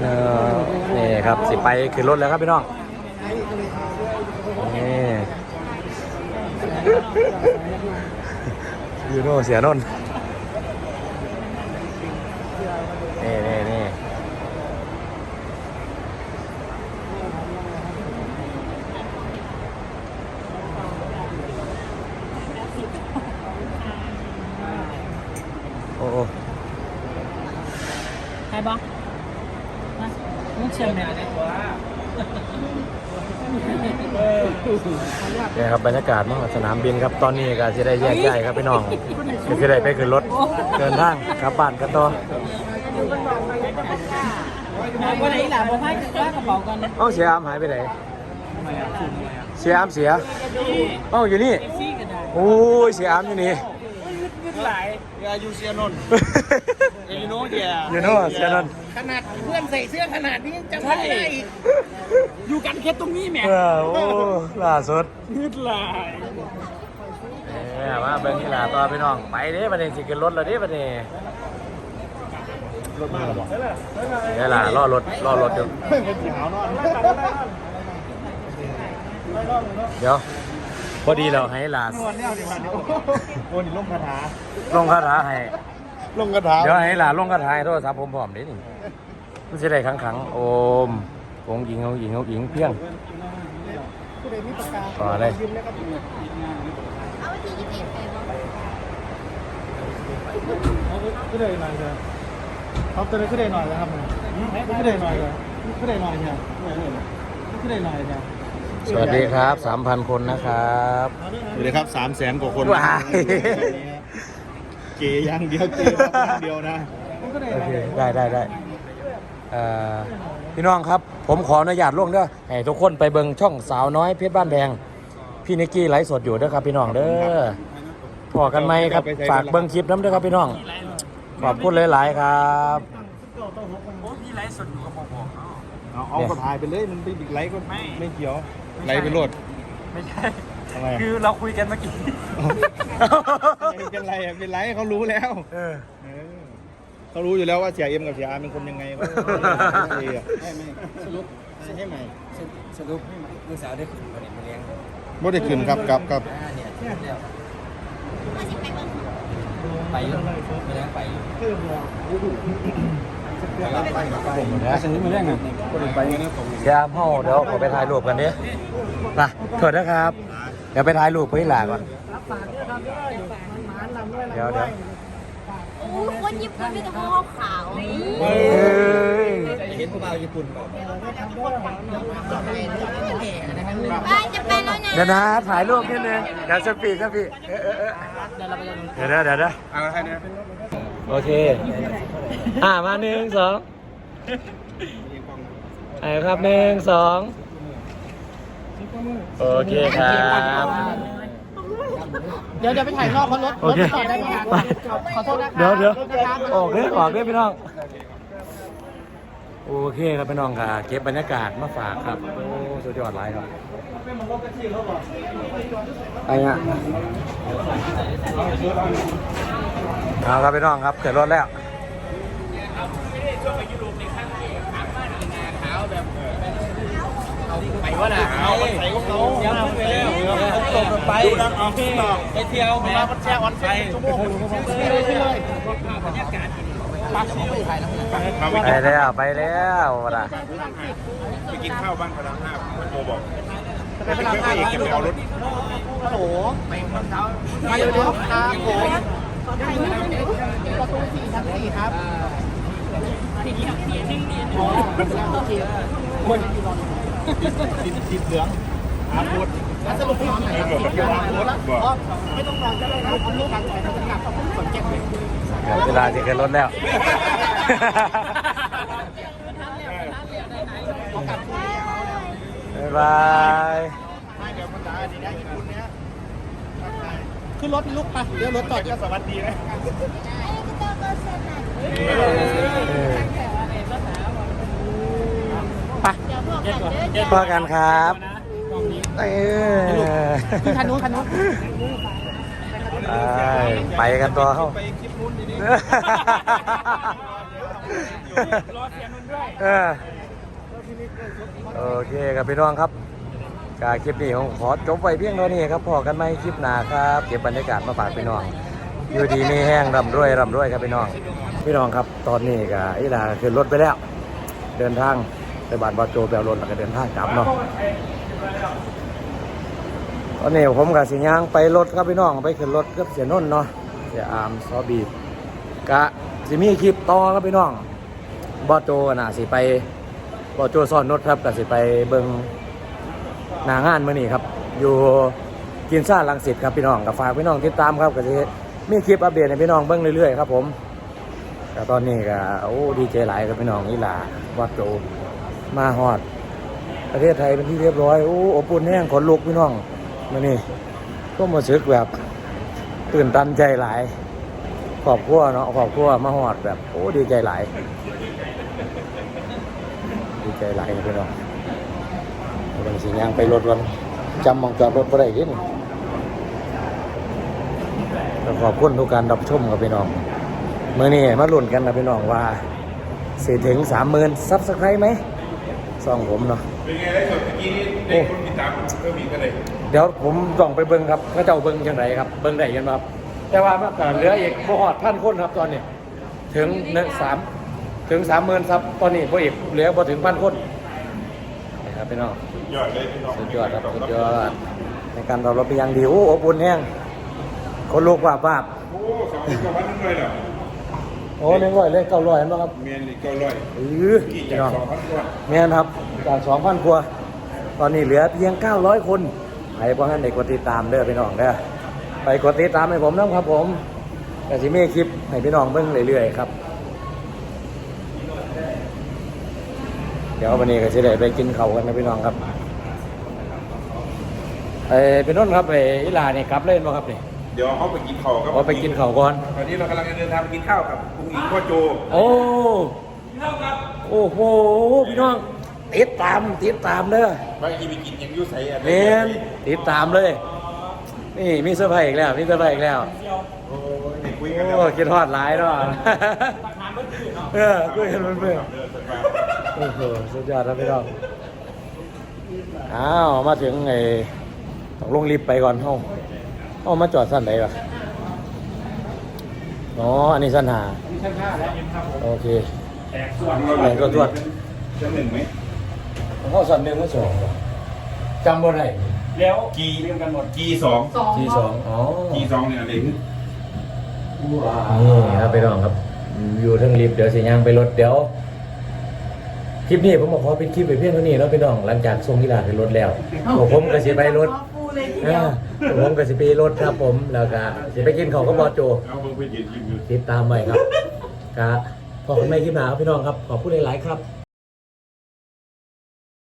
เออนี่ครับสิไปขึ้นรถแล้วครับพี่น้องนี่ยูโนเสียนนท์นี่นี่นี่โอ้โอ้ ใครบ้างมึง เชียงแนวเนี่ยนี่ครับบรรยากาศมากสนามบินครับตอนนี้ก็จะได้แยกย้ายครับพี่น้องก็จะได้ไปขึ้นรถเดินทางกลับบ้านกันต่อวันไหนล่ะบอกให้ว่ากระเป๋ากันเอ้าเสียอามหายไปไหนเสียอามเสียเอ้าอยู่นี่ซี่ก็ได้โอ้ยเสียอามอยู่นี่หลายยายูเซียนนท์ยูโนเดียอยู่โน่เสียนนท์ ขนาดเพื่อนใส่เสื้อขนาดนี้จำไม่ได้อีกอยู่กันแค่ตรงนี้แหม่เออโอ้ล่าสุดยืดลายเนี่ยมาเบิ่งนี่ล่ะต่อพี่น้อง ไปเด้บัดนี้สิขึ้นรถแล้วเด้บัดนี้รถมาหรอบอกนี่ล่ะรอรถรอรถอยู่เป็นสีขาวนอนเดี๋ยวพอดีเราให้ลาสนวลเนี่ยสิพันนี่โอ้นี่ลงคาถาลงคาถาให้ลงคาถาเดี๋ยวให้ลาลงคาถาให้โทรศัพท์ผมพร้อมเด้นี่ มันสิได้ขังขังๆโอมองค์หญิงองค์หญิงองค์หญิงเพียงต่อเลยก็ได้หน่อยเลยเขาตัวนี้ก็ได้หน่อยแล้วครับก็ได้หน่อยเลยก็ได้หน่อยเนี่ยก็ได้หน่อยเนี่ยสวัสดีครับ3,000คนนะครับสวัสดีครับสามแสนกว่าคนว้ายเกย์อย่างเดียวเกย์อย่างเดียวนะโอเคได้ได้ได้เอ่อ พี่น้องครับ ผมขออนุญาตล่วงเด้อให้ทุกคนไปเบิ่งช่องสาวน้อยเพชรบ้านแพงพี่นิกกี้ไลฟ์สดอยู่เด้อครับพี่น้องเด้อพอกันไหมครับฝากเบิ่งคลิปน้ำเด้อครับพี่น้องขอบคุณหลาย ๆ ครับพี่ไลฟ์สดอยู่กับผมบอกเอาเอาก็ถ่ายไปเลยมันเป็นอีกไลค์ก็ไม่เกี่ยวไลค์ไปโหลดไม่ใช่ทำไมคือเราคุยกันเมื่อกี้เป็นไรอะเป็นไรเขารู้แล้ว เออ เออเขารู้อยู่แล้วว่าเสียเอ็มกับเสียอาร์เป็นคนยังไงเขาไม่ไม่สรุปให้ใหม่สรุปมือสาวได้ขึ้นมาเนี่ยมาเลี้ยงบ่ได้ขึ้นครับกับกับไปอยู่มาเลี้ยงไปอยู่สนิทมาเรื่องไงยามเฮาเดี๋ยวขอไปถ่ายรูปกันดิมาโทษนะครับ เดี๋ยวไปถ่ายรูปเพื่อหลาก่อน เดี๋ยวเดี๋ยวโอ้ คนญี่ปุ่นมีแต่ขาวขาวเฮ้ยเห็นพวกเราญี่ปุ่นก่อนบ้านจะไปแล้วนะเดี๋ยวนะถ่ายรูปนิดนึงเดี๋ยวสปีดสปีดเออเออเออเดี๋ยวนะเดี๋ยวนะเอาให้เนี่ยโอเค อ่ามาหนึ่งสองไอ้ครับหนึ่งสองโอเคครับ เดี๋ยวเดี๋ยวไปถ่ายนอกเพราะรถโอเครถจอดได้ไหมครับไปขอโทษนะคะเดี๋ยวเดี๋ยวรถนะครับออกเด้อออกเด้อพี่น้อง โอเคครับพี่น้องค่ะเก็บบรรยากาศมาฝากครับ โอ้สุดยอดหลายครับไปฮะเอาครับพี่น้องครับเกิดรถแล้ว ไปว่าน่ะเอาไปใส่ของเขาเดี๋ยวไปแล้วตกไปไปเที่ยวแม่มาแช่ออนไซชั่วโมงเลยบรรยากาศไปแล้วไปแล้วไปแล้ววะไปกินข้าวบ้านพลังห้าโทรบอกไปพลังห้าอีกจะไปเอารถฮัลโหลไปเช้าไปเร็วครับผมประตูสี่ชั้นสี่ครับคน ติดติดเหลืองอาพูดสรุปที่นอนไหนบอกกับพี่อาพูดบอกไม่ต้องนอนก็ได้นะเอาลูกหลังไปทำงานต้องสนเก็บเลยเดี๋ยวเวลาจะเกิดรถแล้วบ๊ายบายขึ้นรถลูกไปเดี๋ยวรถจอดสวัสดีนะไป พอกันครับเออขึ้นคันนู้นคันนู้นไปไปกันต่อเข้าไปคลิปนู้นดีรอเสียนุ่นด้วยเออโอเคครับพี่น้องครับกาคลิปนี้ผมขอจบไว้เพียงเท่านี้ครับพอกันไหมคลิปหน้าครับ เก็บบรรยากาศมาฝากพี่น้องอยู่ดีมีแห้งร่ำรวยร่ำรวยครับพี่น้อง พี่น้องครับตอนนี้ก็อีหลาก็ขึ้นรถไปแล้ว เดินทาง ไปบานบอโจแปลรถแล้วก็เดินทางกลับเนาะตอนนี้ผมกับสิย่างไปรถครับพี่น้องไปขึ้นรถกับเสียนนท์เนาะเสียอามซอบีกะสิมีคลิปต่อครับพี่น้องบอโจน่ะสิไปบอโจซ่อนรถครับก็สิไปเบิงหน้างานมื้อนี้ครับ อยู่กินซ่าลังสิตครับพี่น้องกับฝากพี่น้องติดตามครับก็สิมีคลิปอัปเดตให้พี่น้องเบิ่งเรื่อยๆครับผมแต่ตอนนี้ก็โอ้ดีใจหลายครับพี่น้องนี่ล่ะบอโจ มาฮอด ประเทศไทยเป็นที่เรียบร้อย โอ้อบอุ่นแห้งขนลุกพี่น้องมื้อนี้ก็มาสึกแบบ ตื่นตันใจหลายขอบครัวเนาะขอบครัวมาฮอดแบบ โอ้ดีใจหลาย ดีใจหลายพี่น้องเป็นสิ่งยางไปรถวันจำมองจอดรถบ่ได้ยินก็ขอบคุณทุกการรับชมครับพี่น้องเมื่อนี้มาลุ้นกันนะพี่น้องว่าเสิถึงสามหมื่นซับสไครต์ไหม ซองผมเนาะเป็นไงได้สดเมื่อกี้นี้ได้คนติดตามเพิ่มอีกเท่าไหร่เดี๋ยวผมต้องไปเบิ้งครับเขาเจ้าเบิ้งจังไรครับ เบิ้งได้กันบ่ครับ แต่ว่ามันก็เหลืออีกบ่ฮอดพันคนครับตอนนี้ถึงหนึ่งสามถึงสามหมื่นซับตอนนี้บ่อีกเหลือบ่ถึงพันคนนี่ครับพี่น้องยอดเลยพี่น้องสุดยอดครับสุดยอดในการตอบรับเป็นอย่างดีโอ้อบอุ่นแห้งคนลูกว่าบาบโอ้สองพันกว่าพันนึงเลยเหรอ โอ้หนึ่งร้อยเลยเก้าร้อยเห็นไหมครับ เมียนอีกเก้าร้อยเออกี่พี่จากน้องสองพันกว่าแม่นครับจากสองพันกว่าตอนนี้เหลือเพียงเก้าร้อยคนใครพวกท่านเด็กกดติดตามเด้อพี่น้องเด้อไปกดติดตามให้ผมนะครับผมแต่สิมีคลิปให้พี่น้องเบิ่งเรื่อยๆครับ เดี๋ยววันนี้ก็จะได้ไปกินเขาวกันนะพี่น้องครับเออพี่น้นครับไอ้อีหลานี่กลับเล่นบ่ครับนี่ เดี๋ยวเขาไปกินข้าวครับเอาไปกินข้าวก่อน ตอนนี้เรากำลังจะเดินทางไปกินข้าวกับคุณหญิงพ่อโจโอ้โอ้โหพี่น้องติดตามติดตามเด้อไปที่ไปกินยังอยุ่ใส่อะไรเมนติดตามเลย นี่มีเซอร์ไพรส์อีกแล้วมีเซอร์ไพรส์อีกแล้วโอ้ยนี่คุยกันแล้วโอ้คิดฮอดหลายเนาะเออคุยกันเพื่อนเดินสบายๆโอ้โหสุดยอดครับพี่น้องอ้าวมาถึงไอ้ต้องลงรีบไปก่อนเฮ้า เฮ้ามาจอดสั้นไหนวะอ๋อ อันนี้สั้นหาชั้นห้าแล้วครับผมโอเค แตกส่วนแบ่งตัวตรวจจะหนึ่งไหมเข้าสั้นหนึ่งไม่สองจำบ่ได้แล้วกีเรียงกันหมดกีสองที่สองอ๋อกีสองเนี่ยอะไรคือนี่ครับไปน้องครับ อยู่เทั้งลิฟต์เดี๋ยวสิย่างไปรถเดี๋ยว คลิปนี้ผมมาขอเป็นคลิปไปเพียงเท่านี้แล้วพี่น้องหลังจากส่งกีฬาขึ้นรถแล้วพวกผมก็สิไปรถฟู เลยทีเอเดียวอพวกผมก็สิไปรถครับผมแล้วก็สิไปกินของกับบอสโจเอาเพิ่งไปยืนยืนอยู่ติดตามไว้ครับก็ขอบคุณไม่คลิปหนาครับพี่น้องครับขอบคุณหลายๆครับ